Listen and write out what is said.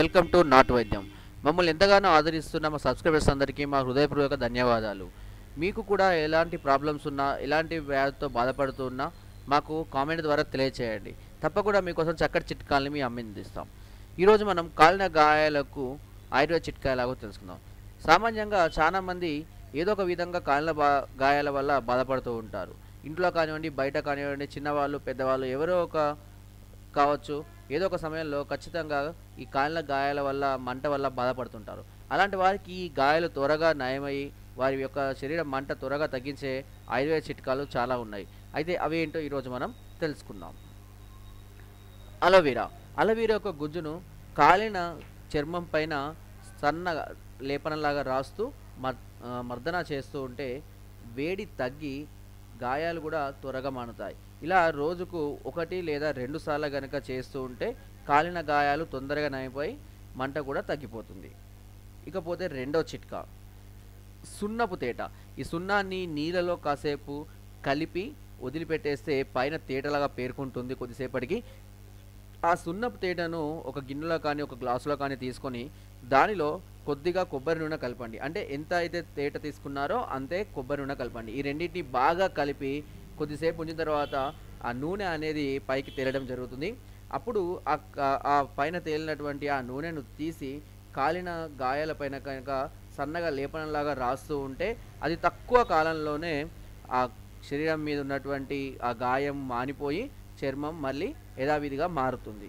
Welcome to not వైద్యం. మమ్మల్ని ఎంతగానో ఆదరిస్తున్న మా సబ్స్క్రైబర్స్ అందరికీ మా హృదయపూర్వక ధన్యవాదాలు. మీకు కూడా ఎలాంటి ప్రాబ్లమ్స్ ఉన్నా ఎలాంటి వ్యాధితో బాధపడుతున్నా మాకు కామెంట్ ద్వారా తెలియచేయండి. తప్పకుండా మీకోసం చక్కటి చిట్కాలని మీ అందిస్తాం. ఈరోజు మనం కాలిన గాయాలకు ఆయుర్వేద చిట్కా ఎలాగో తెలుసుకుందాం. సామాన్యంగా చాలామంది ఏదో ఒక విధంగా కాలిన బా గాయాల వల్ల బాధపడుతూ ఉంటారు. ఇంట్లో కానివ్వండి బయట కానివ్వండి చిన్నవాళ్ళు పెద్దవాళ్ళు ఎవరో ఒక కావచ్చు ఏదో ఒక సమయంలో ఖచ్చితంగా ఈ కాళ్ళ గాయాల వల్ల మంట వల్ల బాధపడుతుంటారు. అలాంటి వారికి ఈ గాయాలు త్వరగా నయమయ్యి వారి యొక్క శరీరం మంట త్వరగా తగ్గించే ఆయుర్వేద చిట్కాలు చాలా ఉన్నాయి. అయితే అవి ఏంటో ఈరోజు మనం తెలుసుకుందాం. అలోవీరా. అలోవీరా యొక్క గుజ్జును కాలిన చర్మం పైన సన్న లేపనంలాగా రాస్తూ మర్ మర్దన చేస్తూ ఉంటే వేడి తగ్గి గాయాలు కూడా త్వరగా మానుతాయి. ఇలా రోజుకు ఒకటి లేదా రెండు సార్లు కనుక చేస్తూ ఉంటే కాలిన గాయాలు తొందరగా నయమైపోయి మంట కూడా తగ్గిపోతుంది. ఇకపోతే రెండో చిట్కా. సున్నపు తేట. ఈ సున్నాన్ని నీళ్ళలో కాసేపు కలిపి వదిలిపెట్టేస్తే పైన తేటలాగా పేర్కొంటుంది కొద్దిసేపటికి. ఆ సున్నపు తేటను ఒక గిన్నెలో కానీ ఒక గ్లాసులో కానీ తీసుకొని దానిలో కొద్దిగా కొబ్బరి నూనె కలపండి. అంటే ఎంత అయితే తేట తీసుకున్నారో అంతే కొబ్బరి నూనె కలపండి. ఈ రెండింటిని బాగా కలిపి కొద్దిసేపు ఉంచిన తర్వాత ఆ నూనె అనేది పైకి తేలడం జరుగుతుంది. అప్పుడు ఆ ఆ పైన తేలినటువంటి ఆ నూనెను తీసి కాలిన గాయాల పైన కనుక సన్నగా లేపనంలాగా రాస్తూ ఉంటే అది తక్కువ కాలంలోనే ఆ శరీరం మీద ఉన్నటువంటి ఆ గాయం మానిపోయి చర్మం మళ్ళీ యథావిధిగా మారుతుంది.